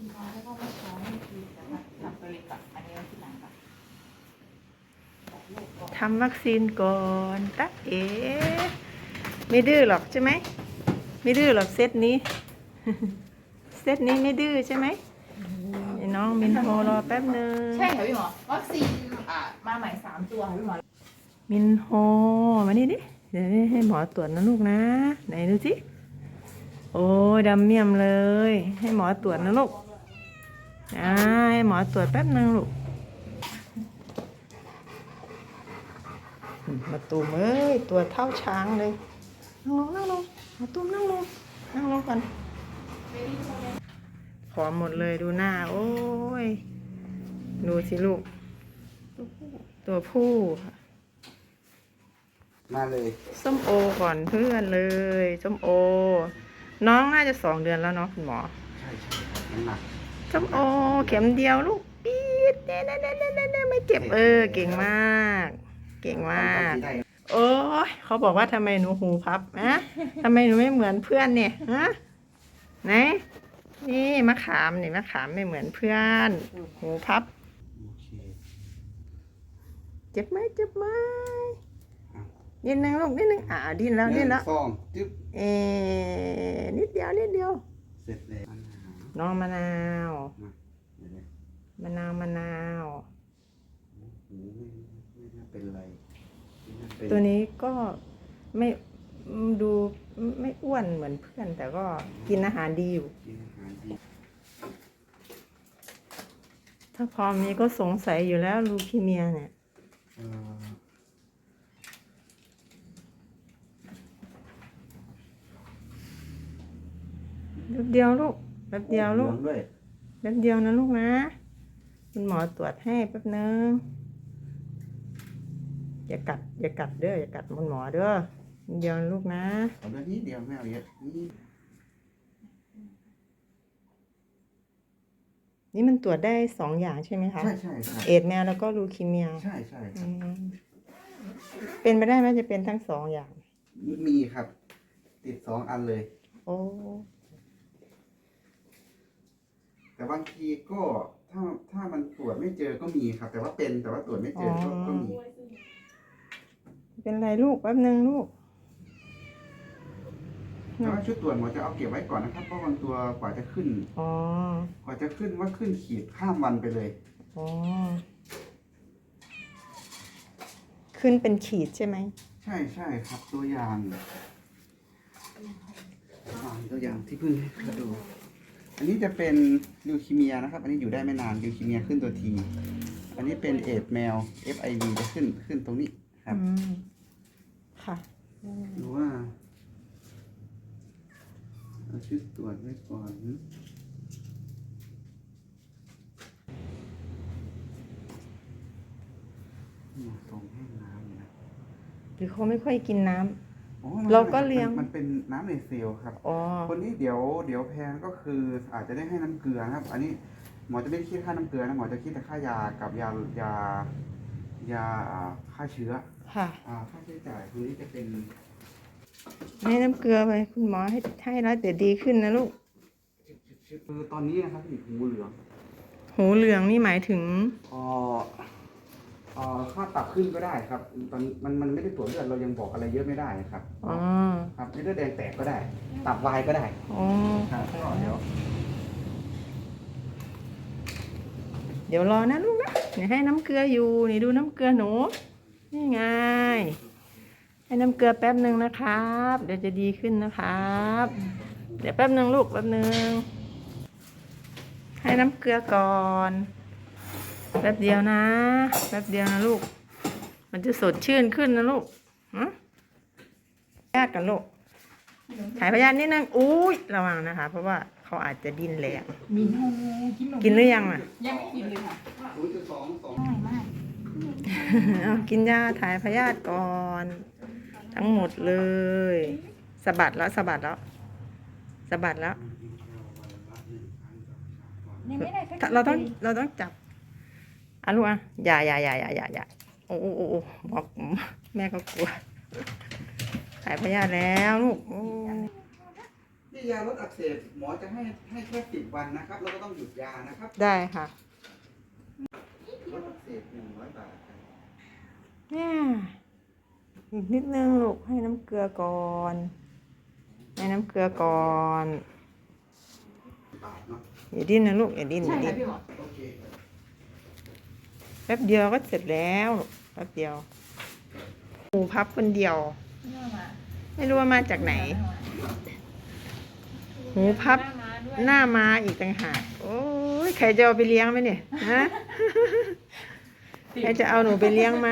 กินพอแล้วก็ไม่พอไม่กินแต่ว่าทำตัวเล็กก่อนอันนี้ไว้ที่หลังก่อนบอกลูกก่อนทำวัคซีนก่อนตะเอ๋ไม่ดื้อหรอกใช่ไหม ไม่ดื้อหรอกเซตนี้ เซตนี้ไม่ดื้อใช่ไหมไอ้น้องมินโฮรอแป๊บนึง ใช่ค่ะพี่หมอวัคซีนอ่ามาใหม่สามตัวค่ะพี่หมอมินโฮมานี่ดิ เดี๋ยวให้หมอตรวจนะลูกนะ ไหนดูสิ โอ้ยดำเมี่ยมเลย ให้หมอตรวจนะลูกอ่า ให้หมอตรวจแป๊บนึงลูกอืมมาตูมเอ้ยตัวเท่าช้างเลย นั่งลงนั่งลงมาตูมนั่งลงนั่งลงก่อนผอมหมดเลยดูหน้า โอ้ย ดูสิลูก ตัวผู้ค่ะมาเลย ส้มโอก่อนเพื่อนเลย ส้มโอ น้องน่าจะสองเดือนแล้วเนาะคุณหมอ ใช่ใช่ครับน้ำหนัก ส้มโอเข็มเดียวลูกปี๊ดเน่เน่เน่เน่เน่เน่ไม่เจ็บเออ เก่งมาก เก่งมากทำได้โอ้ยเขาบอกว่าทำไมหนูหูพับอะทำไมหนูไม่เหมือนเพื่อนเนี่ยฮะไหนนี่มะขามนี่มะขามไม่เหมือนเพื่อน หูพับโอเคเจ็บไหมเจ็บไหมอะนิดนึงลูกนิดนึงอ่าดิ้นแล้วดิ้นแล้วหงสองจึ๊บเออนิดเดียวนิดเดียว เสร็จแล้ว น้องมะนาว เดี๋ยวนะมะนาวมะนาว หูไม่ไม่น่าเป็นไรไม่น่าเป็นตัวนี้ก็ไม่ดูไม่อ้วนเหมือนเพื่อน แต่ก็กินอาหารดีอยู่ กินอาหารดีถ้าพอมีก็สงสัยอยู่แล้วลูคีเมียเนี่ย เอ่อแป๊บเดียวลูก แป๊บเดียวลูกหองด้วยแป๊บเดียวนะลูกนะ คุณหมอตรวจให้แป๊บนึง อย่ากัด อย่ากัดเด้อ อย่ากัดคุณหมอเด้อแป๊บเดียวนะลูกนะ เอาเรื่องนี้เดียวไม่เอาเยอะนี่นี่มันตรวจได้สองอย่างใช่ไหมคะ ใช่ใช่ใช่เอดส์แมวแล้วก็ลูคีเมียใช่ใช่คอืรับมเป็นไปได้ไหมจะเป็นทั้งสองอย่าง มีครับ ติดสองอันเลย โอ้ แต่บางทีก็ถ้าถ้ามันตรวจไม่เจอก็มีครับ แต่ว่าเป็นแต่ว่าตรวจไม่เจอก็ก็มีเป็นไรลูกแป๊บนึงลูก แต่ว่าชุดตรวจหมอจะเอาเก็บไว้ก่อนนะครับเพราะบางตัวกว่าจะขึ้น อ๋อ กว่าจะขึ้นว่าขึ้นขีดข้ามวันไปเลย อ๋อ ขึ้นเป็นขีดใช่ไหม ใช่ใช่ครับตัวอย่างอ่าตัวอย่างที่เพิ่งให้เขาดู อันนี้จะเป็นลิวคีเมียนะครับ อันนี้อยู่ได้ไม่นานลิวคีเมียขึ้นตัวที อันนี้เป็นเอดส์แมว FIV จะขึ้นขึ้นตรงนี้ครับ อืมค่ะ หรือว่าเอาชุดตรวจไว้ก่อนหมอส่งให้น้ำนะ หรือเขาไม่ค่อยกินน้ำ อ๋อเราก็เลี้ยง มันเป็นน้ำในเซลล์ครับ อ๋อ คนนี้เดี๋ยวเดี๋ยวแพงก็คืออาจจะได้ให้น้ำเกลือนะครับ อันนี้หมอจะไม่คิดค่าน้ำเกลือนะหมอจะคิดแต่ค่ายากับยายายาอ่าฆ่าเชื้อค่ะ อ่าค่าใช้จ่ายตรงนี้จะเป็น ให้น้ำเกลือไป คุณหมอให้ให้แล้วเดี๋ยวดีขึ้นนะลูก คือตอนนี้นะครับที่หูเหลืองหูเหลืองนี่หมายถึงพอเอ่อค่าตับขึ้นก็ได้ครับ ตอนมันมันไม่ได้ตรวจเลือดเรายังบอกอะไรเยอะไม่ได้ครับ อ๋อครับเลือดแดงแตกก็ได้ ตับวายก็ได้อ๋อครับก็เดี๋ยวเดี๋ยวรอนะลูกนะเดี๋ยวให้น้ำเกลืออยู่ นี่ดูน้ำเกลือหนู นี่ไง ให้น้ำเกลือแป๊บหนึ่งนะครับ เดี๋ยวจะดีขึ้นนะครับ เดี๋ยวแป๊บหนึ่งลูกแป๊บหนึ่งให้น้ำเกลือก่อน แป๊บเดียวนะ แป๊บเดียวนะลูก มันจะสดชื่นขึ้นนะลูกฮะญาติกันลูกถ่ายพยานนิดนึงอุ้ยระวังนะคะ เพราะว่าเขาอาจจะดิ้นแรงมินโฮกินนมกินหรือยังอะ ยังไม่กินเลยค่ะศูนย์จุดสองสองง่ายมากเอากินยาถ่ายพยาธิก่อน ทั้งหมดเลยสะบัดแล้วสะบัดแล้วสะบัดแล้วยังไม่ได้สักถ้าเราต้องเราต้องจับ อะลูกอะอย่าอย่าอย่าอย่าอย่าอย่าโอ้โอ้โอ้โอ้บอกแม่ก็กลัวถ่ายพยาธิแล้วลูกโอ้นี่ยาลดอักเสบหมอจะให้ให้แค่สิบวันนะครับ แล้วก็ต้องหยุดยานะครับได้ค่ะลดอักเสบหนึ่งร้อยบาทครับเนี่ยอีกนิดนึงลูกให้น้ำเกลือก่อน ให้น้ำเกลือก่อนบาทเนาะอย่าดิ้นนะลูกอย่าดิ้นอใช่ย่าค่ะดิ้น พี่หมอ โอเคครับ แป๊บเดียวก็เสร็จแล้วลูกแป๊บเดียวหมูพับคนเดียวหน้ามาไม่รู้ว่ามาจากไหนหมูพับหน้ามาด้วยหน้ามาอีกต่างหากโอ้ยใครจะเอาไปเลี้ยงไหมเนี่ยฮะใครจะเอาหนูไปเลี้ยงไหม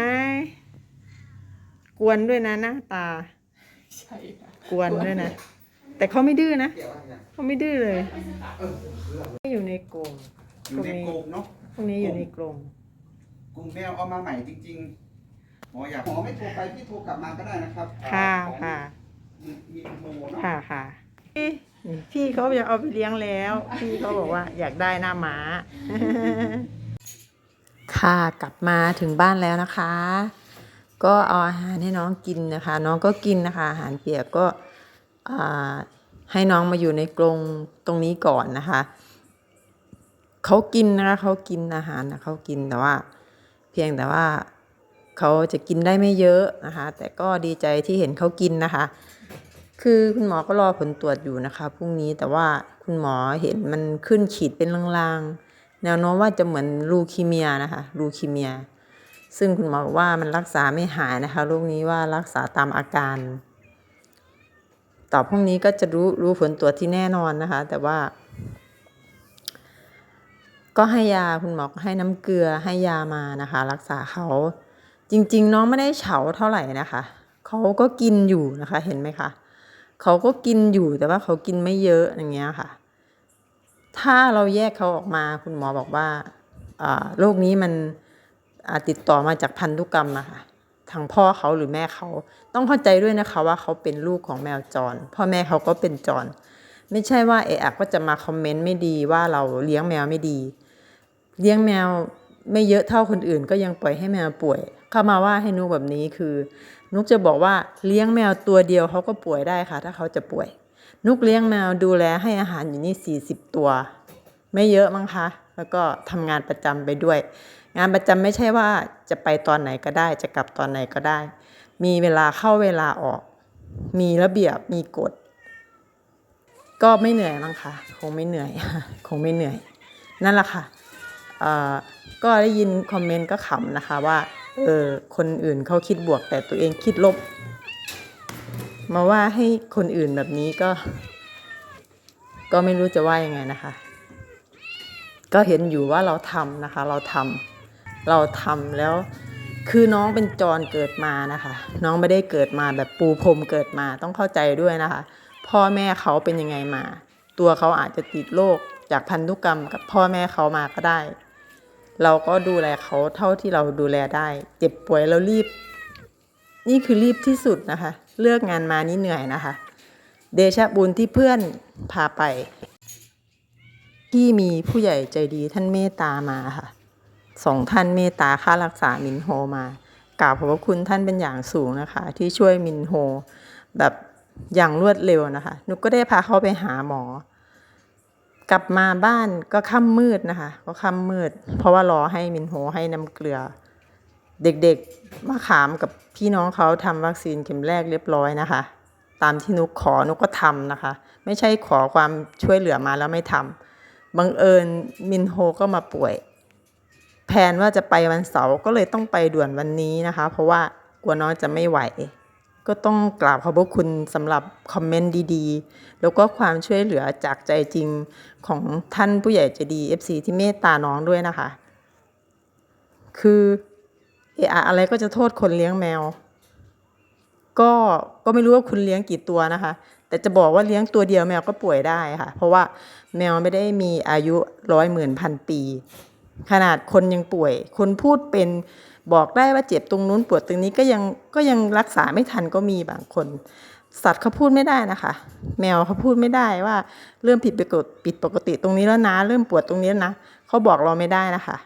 กวนด้วยนะหน้าตาใช่ค่ะกวนด้วยนะแต่เขาไม่ดื้อนะเกี่ยวอะไรกันเขาไม่ดื้อเลยเออเรื่องไม่อยู่ในกรงอยู่ในกรงเนาะพวกนี้อยู่ในกรง กรุงแมวเอามาใหม่จริงๆหมออยากหมอไม่โทรไปพี่โทรกลับมาก็ได้นะครับค่ะของค่ะ มีมีโมเนาะ ค่ะค่ะพี่พี่เขาอยากเอาไปเลี้ยงแล้ว พี่เขาบอกว่าอยากได้หน้าม้า ค่ะกลับมาถึงบ้านแล้วนะคะ ก็เอาอาหารให้น้องกินนะคะ น้องก็กินนะคะ อาหารเปียกก็อ่าให้น้องมาอยู่ในกรงตรงนี้ก่อนนะคะเขากินนะคะเขากินอาหารนะเขากินแต่ว่าเพียงแต่ว่าเขาจะกินได้ไม่เยอะนะคะ แต่ก็ดีใจที่เห็นเขากินนะคะ คือคุณหมอก็รอผลตรวจอยู่นะคะพรุ่งนี้แต่ว่าคุณหมอเห็นมันขึ้นขีดเป็นลางๆ แนวโน้มว่าจะเหมือนลูคีเมียนะคะลูคีเมีย ซึ่งคุณหมอบอกว่ามันรักษาไม่หายนะคะโรคนี้ว่ารักษาตามอาการ ต่อพรุ่งนี้ก็จะรู้รู้ผลตรวจที่แน่นอนนะคะ แต่ว่า ก็ให้ยาคุณหมอก็ให้น้ำเกลือให้ยามานะคะ รักษาเขาจริง ๆ น้องไม่ได้เฉาเท่าไหร่นะคะเขาก็กินอยู่นะคะเห็นไหมคะเขาก็กินอยู่แต่ว่าเขากินไม่เยอะอย่างเงี้ยค่ะ ถ้าเราแยกเขาออกมาคุณหมอบอกว่าโรคนี้มันติดต่อมาจากพันธุกรรมอะค่ะทางพ่อเขาหรือแม่เขาต้องเข้าใจด้วยนะคะว่าเขาเป็นลูกของแมวจร พ่อแม่เขาก็เป็นจร ไม่ใช่ว่าเออะก็จะมาคอมเมนต์ไม่ดีว่าเราเลี้ยงแมวไม่ดี เลี้ยงแมวไม่เยอะเท่าคนอื่น ก็ยังปล่อยให้แมวป่วย เข้ามาว่าให้นุกแบบนี้คือ นุกจะบอกว่าเลี้ยงแมวตัวเดียวเขาก็ป่วยได้ค่ะ ถ้าเขาจะป่วย นุกเลี้ยงแมวดูแลให้อาหารอยู่นี่สี่สิบตัว ไม่เยอะมั้งคะ แล้วก็ทำงานประจำไปด้วย งานประจำไม่ใช่ว่าจะไปตอนไหนก็ได้ จะกลับตอนไหนก็ได้ มีเวลาเข้าเวลาออก มีระเบียบมีกฎก็ไม่เหนื่อยมั้งคะคงไม่เหนื่อย คงไม่เหนื่อย นั่นแหละค่ะเอ่อ ก็ได้ยินคอมเมนต์ก็ขำนะคะว่าเออคนอื่นเขาคิดบวกแต่ตัวเองคิดลบ มาว่าให้คนอื่นแบบนี้ก็ ก็ไม่รู้จะว่ายังไงนะคะ ก็เห็นอยู่ว่าเราทำนะคะ เราทำเราทำแล้วคือน้องเป็นจรเกิดมานะคะ น้องไม่ได้เกิดมาแบบปูพรมเกิดมาต้องเข้าใจด้วยนะคะ พ่อแม่เขาเป็นยังไงมา ตัวเขาอาจจะติดโรคจากพันธุกรรมกับพ่อแม่เขามาก็ได้ เราก็ดูแลเขาเท่าที่เราดูแลได้ เจ็บป่วยแล้วรีบ นี่คือรีบที่สุดนะคะ เลือกงานมานี่เหนื่อยนะคะ เดชะบุญที่เพื่อนพาไป ที่มีผู้ใหญ่ใจดีท่านเมตตามาค่ะสองท่านเมตตาค่ารักษามินโฮมากราบขอบพระคุณท่านเป็นอย่างสูงนะคะ ที่ช่วยมินโฮ แบบอย่างรวดเร็วนะคะ นุกก็ได้พาเขาไปหาหมอ กลับมาบ้านก็ค่ำมืดนะคะ ก็ค่ำมืด เพราะว่ารอให้มินโฮให้น้ำเกลือ เด็กๆมาขามกับพี่น้องเขาทำวัคซีนเข็มแรกเรียบร้อยนะคะ ตามที่นุกขอนุกก็ทำนะคะ ไม่ใช่ขอความช่วยเหลือมาแล้วไม่ทำบังเอิญมินโฮก็มาป่วยแผนว่าจะไปวันเสาร์ก็เลยต้องไปด่วนวันนี้นะคะ เพราะว่ากลัวน้องจะไม่ไหว ก็ต้องกราบขอบพระคุณสำหรับคอมเมนต์ดีๆ แล้วก็ความช่วยเหลือจากใจจริงของท่านผู้ใหญ่ใจดี FC ที่เมตตาน้องด้วยนะคะ คือเอะอะอะไรก็จะโทษคนเลี้ยงแมว ก็ก็ไม่รู้ว่าคุณเลี้ยงกี่ตัวนะคะ แต่จะบอกว่าเลี้ยงตัวเดียวแมวก็ป่วยได้ค่ะ เพราะว่าแมวไม่ได้มีอายุร้อยหมื่นพันปี ขนาดคนยังป่วย คนพูดเป็น บอกได้ว่าเจ็บตรงนู้นปวดตรงนี้ก็ยังก็ยังรักษาไม่ทันก็มีบางคน สัตว์เขาพูดไม่ได้นะคะ แมวเขาพูดไม่ได้ว่าเริ่มผิดปกติผิดปกติตรงนี้แล้วนะ เริ่มปวดตรงนี้นะเขาบอกเราไม่ได้นะคะ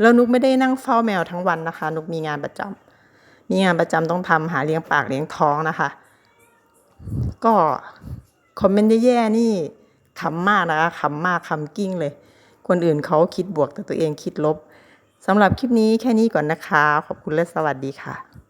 แล้วนุกไม่ได้นั่งเฝ้าแมวทั้งวันนะคะ นุกมีงานประจำมีงานประจำต้องทำหาเลี้ยงปากเลี้ยงท้องนะคะ ก็คอมเมนต์แย่ๆนี่ขำมากนะคะขำมากขำกิ้งเลย คนอื่นเขาคิดบวกแต่ตัวเองคิดลบ สำหรับคลิปนี้แค่นี้ก่อนนะคะ ขอบคุณและสวัสดีค่ะ